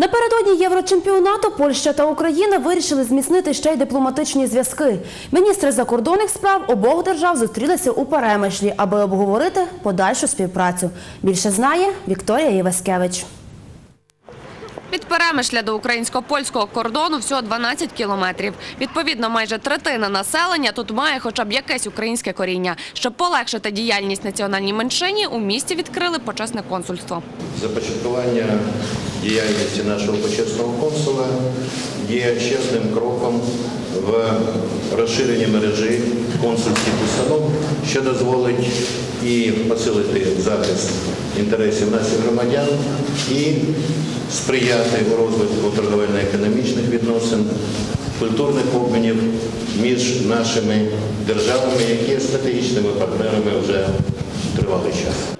Напередодні Єврочемпіонату Польща та Україна вирішили зміцнити ще й дипломатичні зв'язки. Міністри закордонних справ обох держав зустрілися у Перемишлі, аби обговорити подальшу співпрацю. Більше знає Вікторія Єваскевич. Від Перемишля до українсько-польського кордону всього 12 кілометрів. Відповідно, майже третина населення тут має хоча б якесь українське коріння. Щоб полегшити діяльність національній меншині, у місті відкрили почесне консульство. Започаткування діяльності нашого почесного консула є чесним кроком в розширенні мережі консульських установ, що дозволить і посилити захист інтересів наших громадян і сприяти у розвитку торговельно-економічних відносин, культурних обмінів між нашими державами, які є стратегічними партнерами вже тривалий час.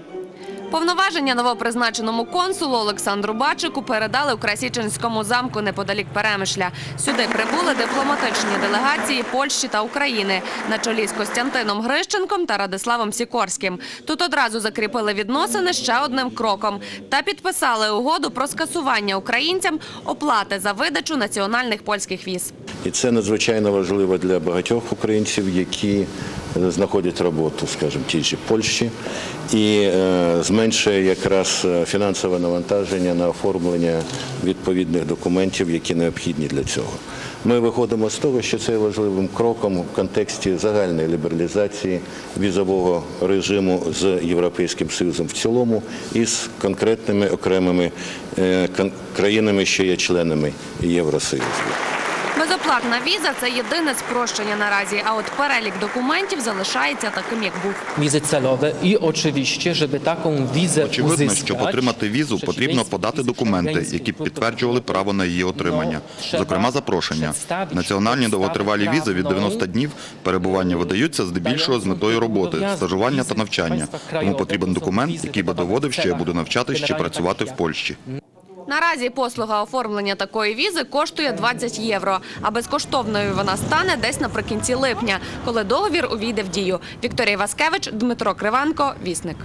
Повноваження новопризначеному консулу Олександру Бачику передали у Красічинському замку неподалік Перемишля. Сюди прибули дипломатичні делегації Польщі та України на чолі з Костянтином Грищенком та Радиславом Сікорським. Тут одразу закріпили відносини ще одним кроком та підписали угоду про скасування українцям оплати за видачу національних польських віз. І це надзвичайно важливо для багатьох українців, які е, знаходять роботу, скажімо, в тій же Польщі, і е, зменшує якраз е, фінансове навантаження на оформлення відповідних документів, які необхідні для цього. Ми виходимо з того, що це є важливим кроком в контексті загальної лібералізації візового режиму з Європейським Союзом в цілому і з конкретними окремими країнами, що є членами Євросоюзу. Безоплатна віза це єдине спрощення наразі. А от перелік документів залишається таким, як був. wizy celowe i oczywiście, żeby taką wizę Очевидно, щоб отримати візу, потрібно подати документи, які to підтверджували право на її отримання, зокрема запрошення. Національні довготривалі візи від prawną, 90 днів перебування видаються здебільшого з метою роботи, стажування та навчання. Тому потрібен документ, який би доводив, що я буду навчатись чи працювати в Польщі. Наразі послуга оформлення такої візи коштує 20 євро, а безкоштовною вона стане десь наприкінці липня, коли договір увійде в дію. Вікторія Васкевич, Дмитро Кривенко, Вісник.